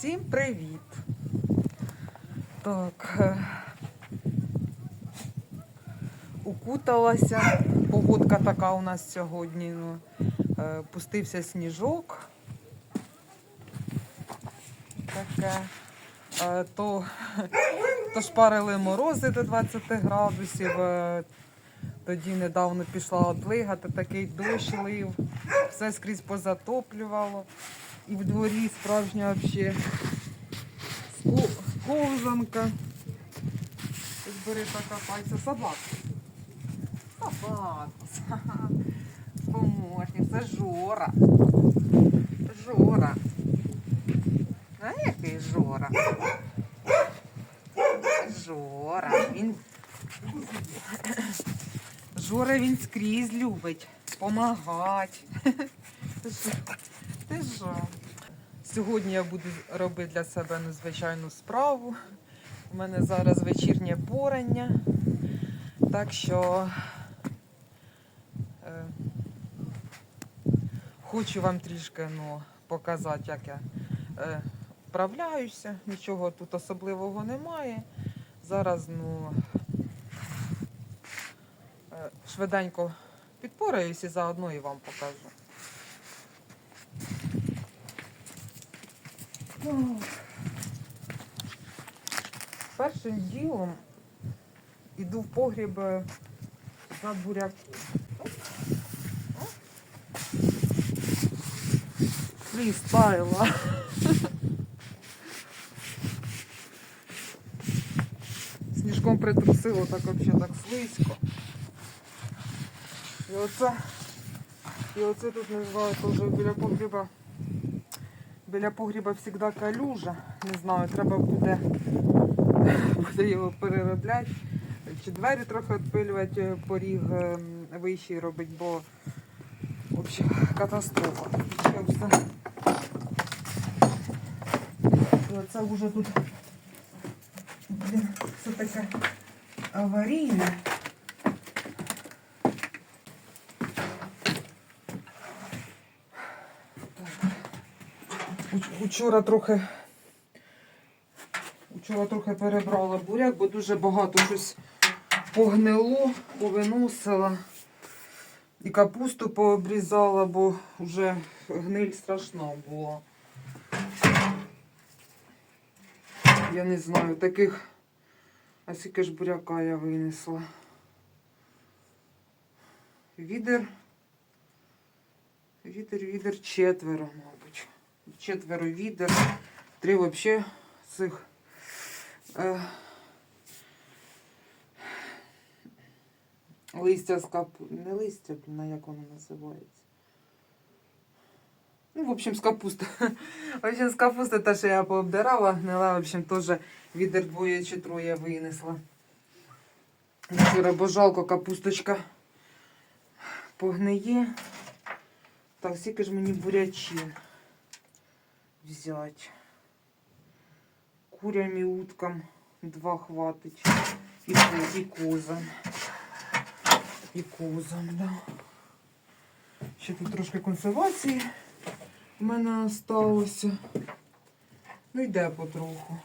Всім привіт! Так. е, Укуталася. Погодка така у нас сьогодні. Ну, е, пустився сніжок. Таке. Е, То, то шпарили морози до 20 градусів. Тоді недавно пішла одлигати, такий дощ лив, все скрізь позатоплювало. І в дворі справжня взагалі ковзанка. Ось бери така пальця собака. Собака. Помощник, це Жора. Жора. А який Жора? Жора. Він Жора він скрізь любить помагати. Ти що? Сьогодні я буду робити для себе надзвичайну справу. У мене зараз вечірнє порання. Так що е, хочу вам трішки ну, показати, як я е, вправляюся. Нічого тут особливого немає. Зараз ну, е, швиденько підпораюсь і заодно і вам покажу. Першим ділом іду в погріб е, за буряк. Фрістайла. Сніжком притрусило, так взагалі так слизько. І оце, і оце тут не знаю, теж біля погріба. Біля погріба завжди калюжа. Не знаю, треба буде, буде його переробляти. Чи двері трохи відпилювати, поріг ем, вищий робити, бо взагалі катастрофа. І вже тут все таке аварійне. Учора трохи Учора трохи перебрала буряк, бо дуже багато щось погнило, повиносила. І капусту пообрізала, бо вже гниль страшна була. Я не знаю, таких, а скільки ж буряка я винесла. Відер. Відер, відер четверо, мабуть. Четверо відер. Три взагалі цих. Е, листя з капу... Не листя, а як воно називається? Ну, в общем, з капусти. В общем, з капусти те, що я пообдирала, гнила, в общем, теж відер двоє чи троє винесла. Вчора, бо жалко капусточка погниє. Так, скільки ж мені бурячин взяти. Курям і уткам два хватить. І, і козам. І козам, да. Ще тут трошки консервації в мене осталося. Ну, йде потроху.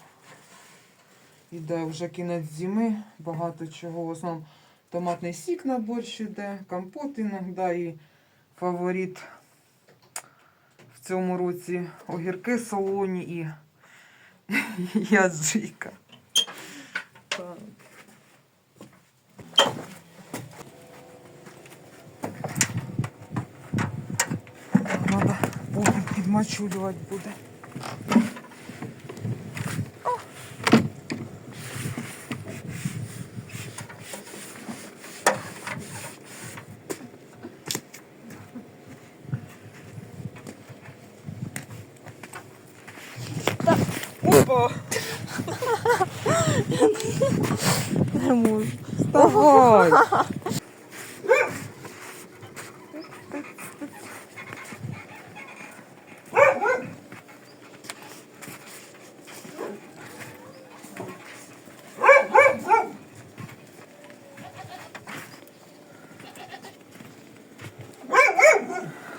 Іде вже кінець зими, багато чого. В основному томатний сік на борщ іде, компот іноді і фаворит цьому році огірки солоні і яджика. Так. Надо підмачулювати буде. Опа! Не можу. Вставай!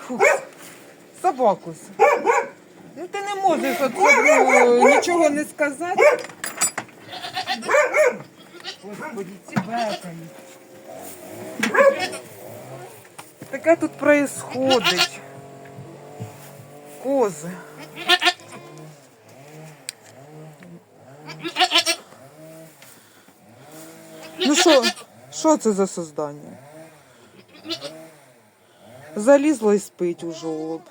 Фу. Собакус. Ну ти не можеш от, ну, нічого не сказати. Господи, ці бекають. Таке тут происходить. Кози. Ну що, що це за создання? Залізло і спить у жолоб.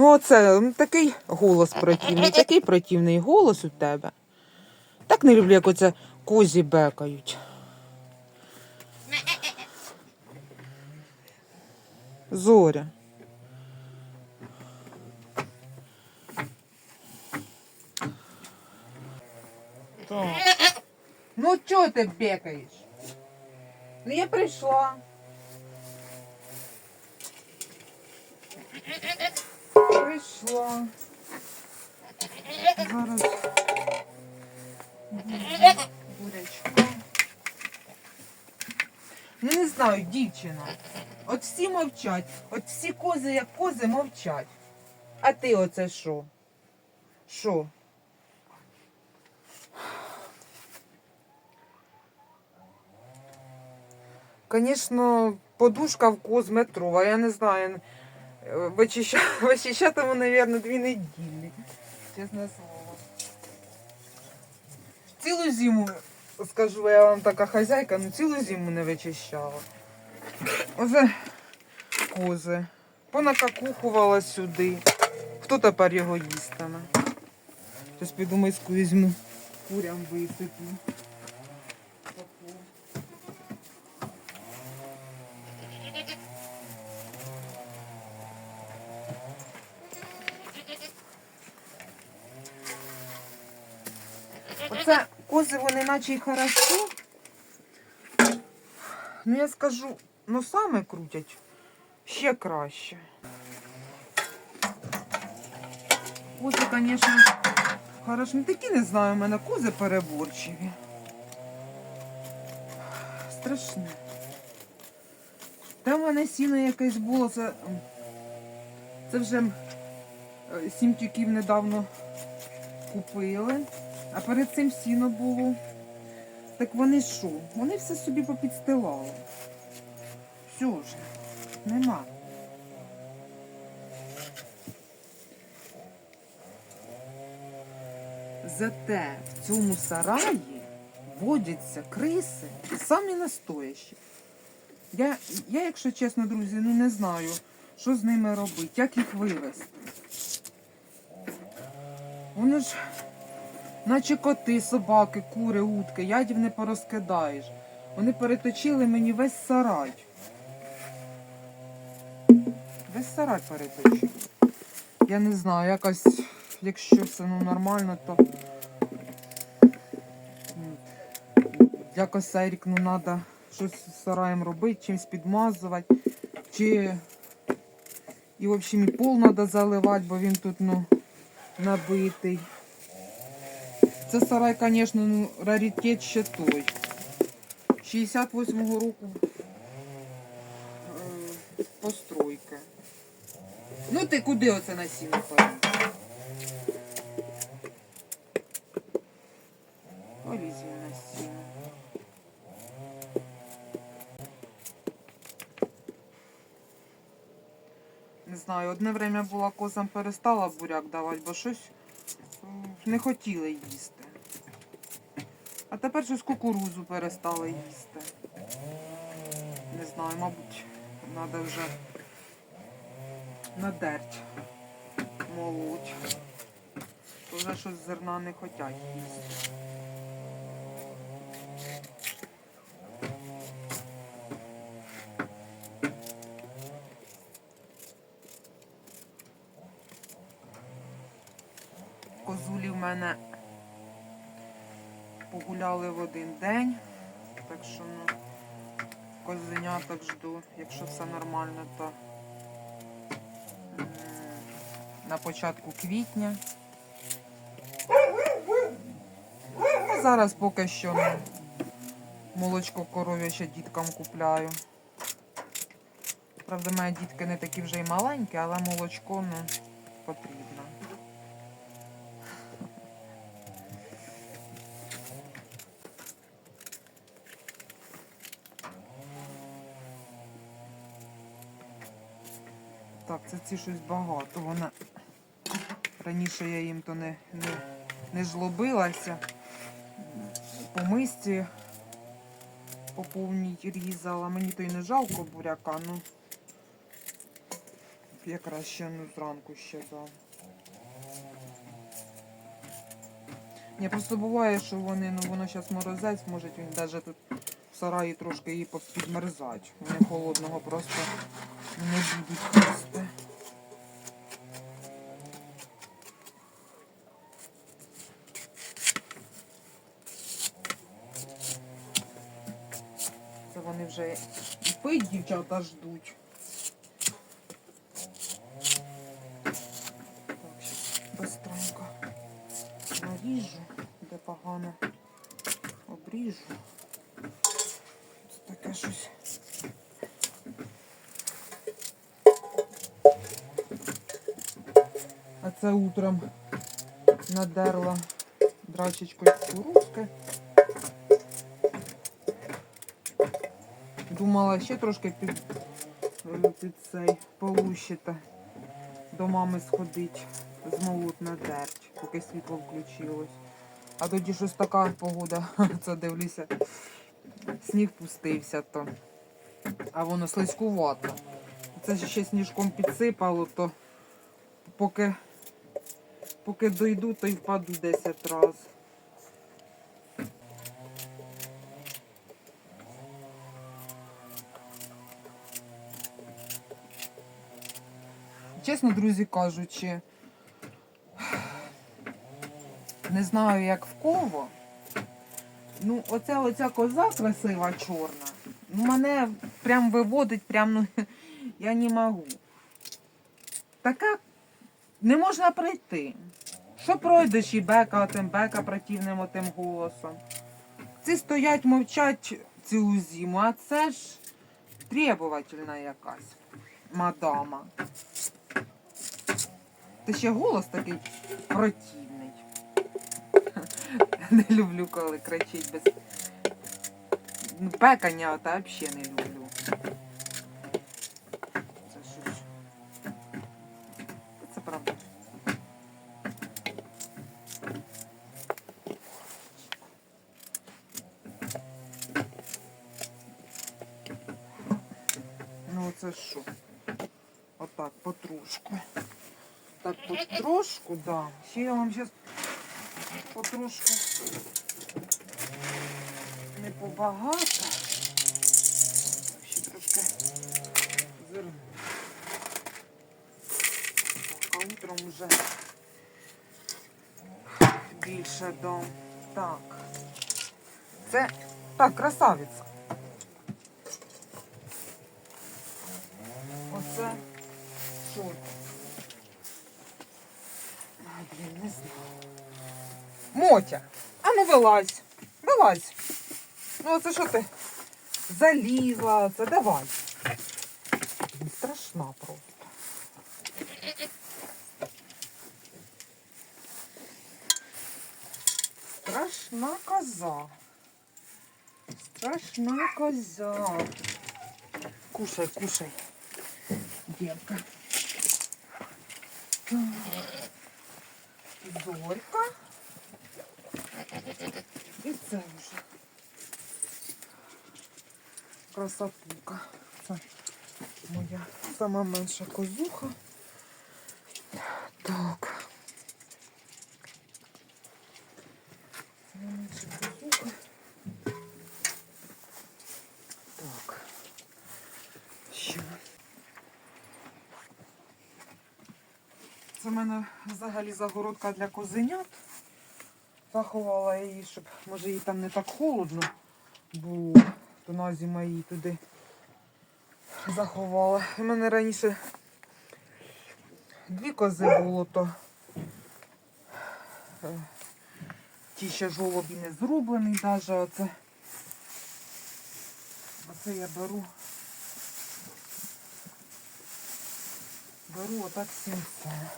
Ну, оце м, такий голос противний, такий противний голос у тебе. Так не люблю, як оце козі бекають. Зоря. Так. Ну чого ти бекаєш? Ну я прийшла. Прийшла. Зараз. Бурячка. Ну не знаю, дівчина. От всі мовчать. От всі кози, як кози, мовчать. А ти оце що? Що? Звісно, подушка в коз метрова, я не знаю. Вичища- Вичищатиму, мабуть, дві неділі. Чесне слово. Цілу зиму, скажу я вам така хазяйка, ну цілу зиму не вичищала. Оце кози. Понакакухувала сюди. Хто тепер його їстиме? Щось піду візьму. Курям висиплю. Кози вони наче й хорошо. Ну я скажу, носами крутять ще краще. Кози, звісно, хорошо. Не такі не знаю, у мене кози переборчиві. Страшне. Там в мене сіно якесь було, це, це вже сім тюків недавно купили. А перед цим сіно було. Так вони що? Вони все собі попідстилали. Все ж, нема. Зате в цьому сараї водяться криси самі настоящі. Я, я, якщо чесно, друзі, ну не знаю, що з ними робити, як їх вивезти. Вони ж Наче коти, собаки, кури, утки, ядів не порозкидаєш. Вони переточили мені весь сарай. Весь сарай переточили. Я не знаю, якось, якщо все ну, нормально, то якось Ерік, ну треба щось з сараєм робити, чимось підмазувати. Чи і в общем і пол треба заливати, бо він тут ну, набитий. Це сарай, звісно, ну, раритет ще той. 68-го року е, постройки. Ну ти куди оце на сіно певно? Полізь він на. Не знаю, одне время була козам перестала буряк давати, бо щось не хотіли їсти. А тепер щось кукурузу перестали їсти. Не знаю, мабуть, треба вже надерть молоть. То вже щось зерна не хочуть їсти. Козулі в мене погуляли в один день. Так що ну, козеняток жду. Якщо все нормально, то на початку квітня. А зараз поки що ну, молочко коров'яче діткам купляю. Правда, мої дітки не такі вже й маленькі, але молочко ну, потрібно. Так, це ці щось багато. Вона раніше я їм то не, не, не жлобилася. По мисці по повній різала. Мені то й не жалко буряка, ну якраз ще ну, зранку ще дам. Ні, просто буває, що вони, ну воно зараз морозець, може він навіть тут сараї трошки її підмерзать. Вони холодного просто не будуть їсти. Це вони вже пить дівчата ждуть. Наріжу, де погано обріжу. Це утром надерла драчечкою кукурузки. Думала ще трошки під, під цей полущити. До мами сходить, змолот на дерть, поки світло включилось. А тоді щось така погода, це дивлюся, сніг пустився то. А воно слизькувато. Це ще сніжком підсипало, то поки, поки дойду, то й впаду 10 разів. Чесно, друзі кажучи, не знаю, як в кого. Ну, оця оця коза красива чорна. ну, Мене прям виводить, прям, ну, я не можу. Така не можна пройти. Що пройдеш і бека тим бека противним отим голосом. Ці стоять, мовчать цілу зиму, а це ж требовательна якась мадама. Та ще голос такий противний. Не люблю, коли кричить без. Ну, пекання ота взагалі не люблю. Це що ж. Це правда. Ну, це що? Отак, потрошку. Так, потрошку, да. Ще я вам зараз потрошку не побагато. Ще трошки зерно. А утром вже більше дам. Так. Це так, красавиця. Вилазь. Вилазь. Ну це що ти? Залізла, це давай. Блін, Страшна просто. Страшна коза. Страшна коза. Кушай, кушай. Девка. Зорька. І це вже. Красотука. Це моя сама менша козуха. Так. Сама менша козуха. Так. Ще. Це в мене взагалі загородка для козенят. Заховала її, щоб може їй там не так холодно було. То на зиму її туди заховала. У мене раніше дві кози було, то е, ті ще жолобі не зроблені навіть оце. Оце я беру Беру отак сінце.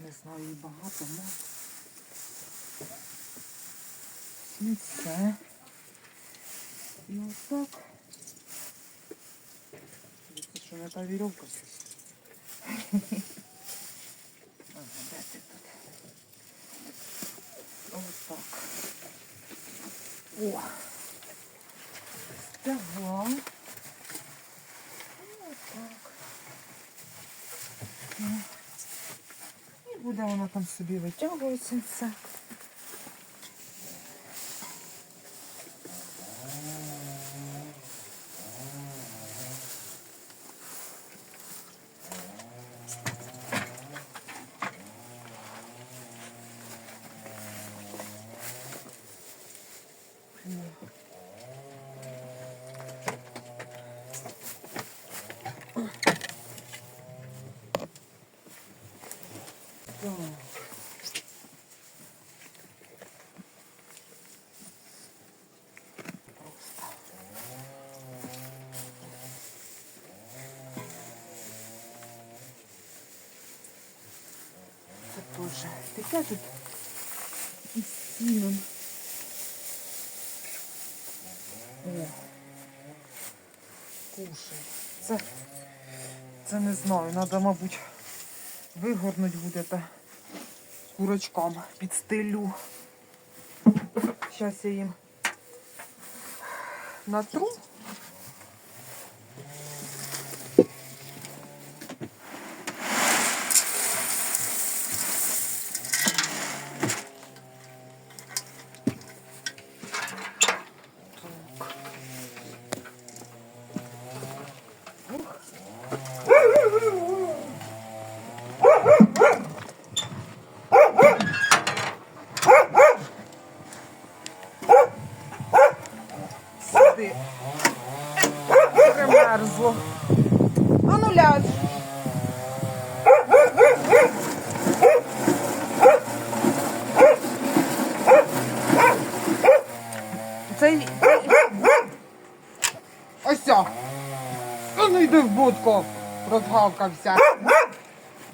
Не знаю, її багато, але сінце. І отак. Це що не та вірьовка щось. Ага, де ти тут? Отак. О! Стягла. Отак. Ну. І буде вона там собі витягуватися Теж таке тут із сіном. О, кушай. Це, це не знаю, треба, мабуть, вигорнуть буде та курочкам під стелю. Зараз я їм натру. Йди в будку. Розгавкався.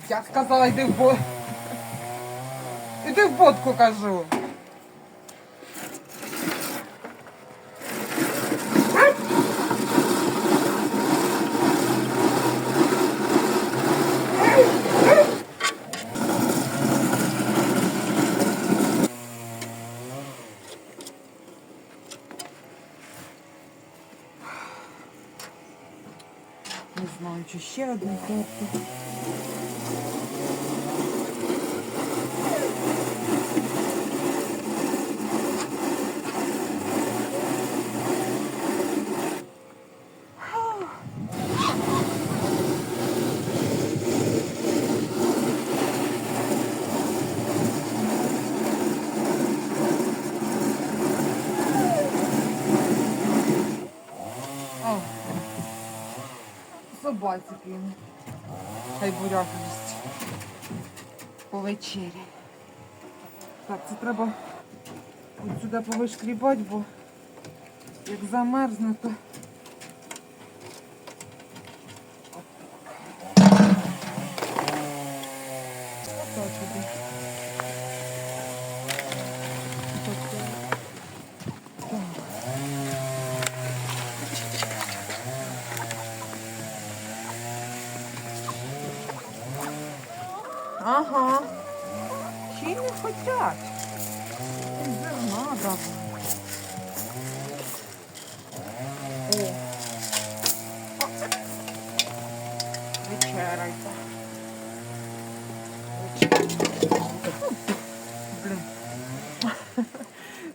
Я сказала, йди в будку. Іди в будку, кажу. Не знаю, чи ще одну карту. О, кину. Хай буряк їсть. По вечері. Так, це треба от сюди повишкрібати, бо як замерзне, то. Ага. Чи не хотять? Зерна давай. О. Вечеряйте. Блін.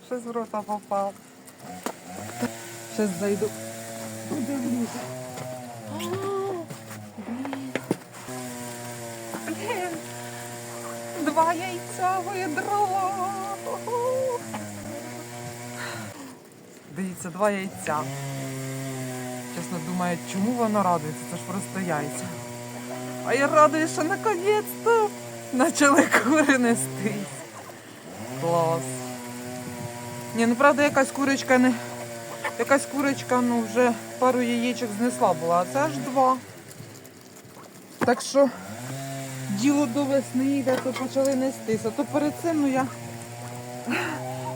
Щось в рота попав. Щас зайду. Яйця видрала. Дивіться, два яйця. Чесно думаю, чому вона радується? Це ж просто яйця. А я радую, що наконець-то почали кури нестись. Клас. Ні, ну правда, якась курочка не. Якась курочка, ну, вже пару яєчок знесла була, а це аж два. Так що діло до весни йде, то почали нестися. То перед цим, ну я.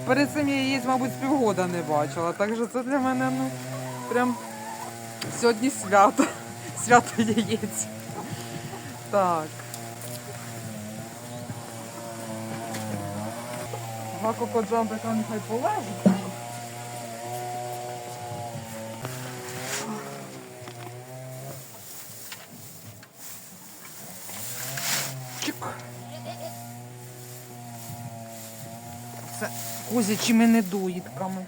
Перед цим я її, мабуть, з півгода не бачила. Так що це для мене, ну, прям сьогодні свято. Свято яєць. Так. Два кокоджамбика нехай полежить. Козячими недоїдками.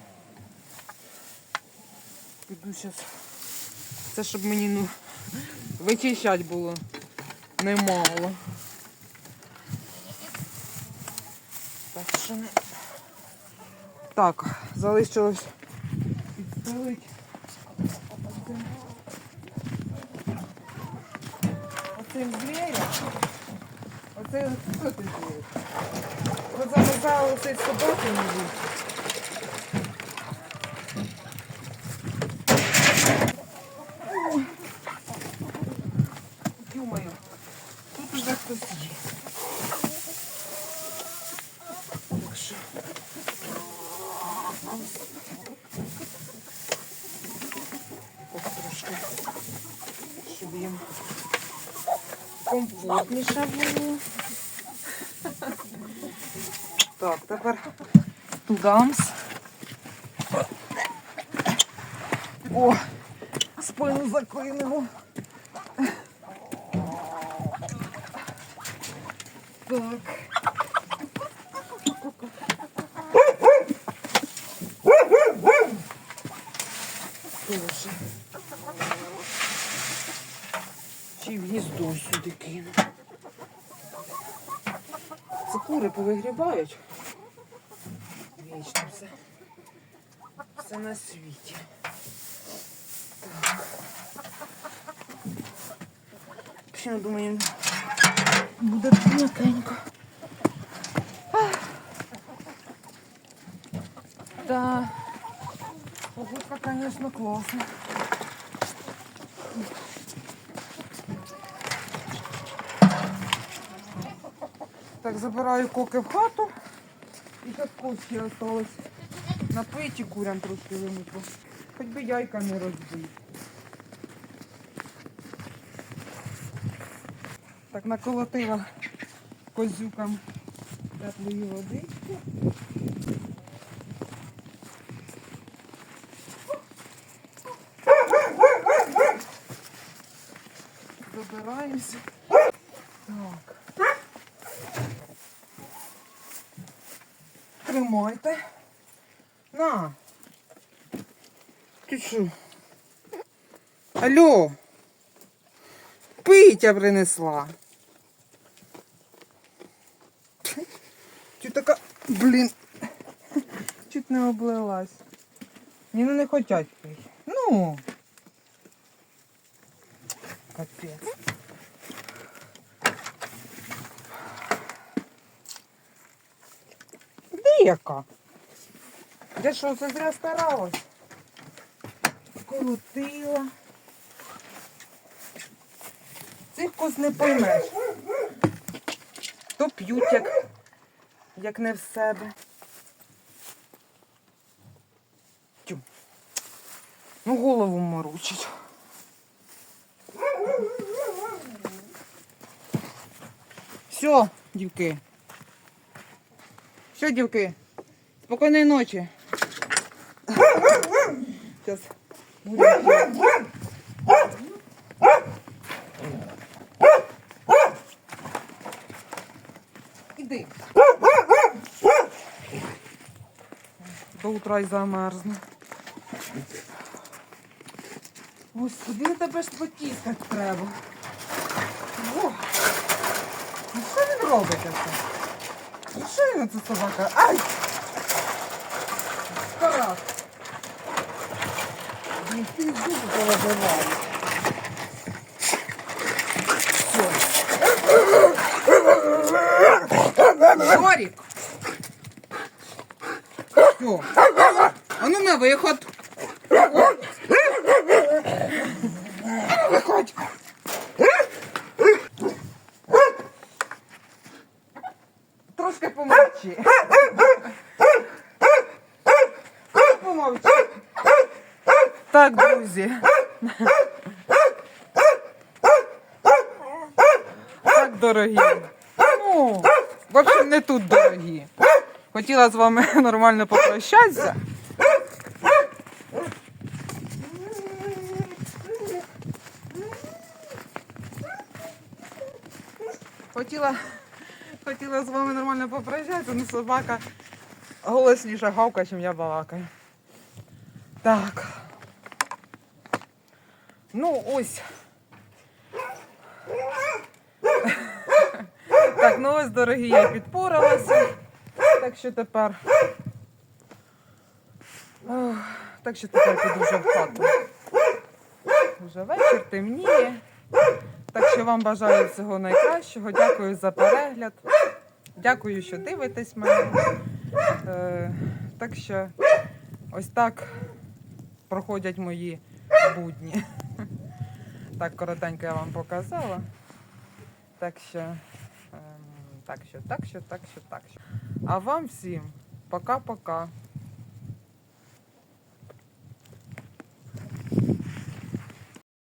Піду зараз. Це щоб мені ну, вичищати було немало. Так що не. Так, залишилось підстелить. Оцим звірям. Оце хто ти звір? От замазала оцей собаки мені. Ё-моё, тут уже хтось є. Ось трошки, щоб їм комфортніше було. Так, тепер гамс. О, спину заклинило. Так. Тоже. Ще й в гніздо сюди кину. Це кури повигрібають. Вічно все. Все на світі. Так. Ще думаю, буде м'якенько. Да. Погодка, конечно, класна. Так, забираю коки в хату. І кошки осталось. Напиті курям трошки вимику. Хоч би яйка не розбив. Так, наколотила козюкам теплої водички. Забираємося. Тримайте. На. Ти що? Алло. Питя принесла. Ти така, блін, чуть не облилась. Ні, ну не хотять пити. Ну. Капець. Де яка? Я що, це зря старалась? Колотила. Цих коз не поймеш. То п'ють, як, як не в себе. Тю. Ну, голову морочить. Все, дівки. Все, дівки. Спокійної ночі. Сейчас. Іди. До утра й замерзне. Господи, на тебе ж потіскати треба. О! Ну що він робить це? Що це собака? Ай! Стара. Блін, ти зуби. Жорик. Все. А ну на виход. Виходь. ласка, помовчи. помовчи. Так, друзі. Так, дорогі. Ну, в общем, не тут дорогі. Хотіла з вами нормально попрощатися. Хотіла хотіла з вами нормально попрощатися, але собака голосніше гавка, ніж я балакаю. Так. Ну, ось. Так, ну ось, дорогі, я підпоралася. Так що тепер. Так що тепер піду вже в хату. Вже вечір темніє. Так що вам бажаю всього найкращого. Дякую за перегляд. Дякую, що дивитесь мене. Е, так що ось так проходять мої будні. Так коротенько я вам показала. Так що, е, так що, так що, так що, так що. А вам всім пока-пока.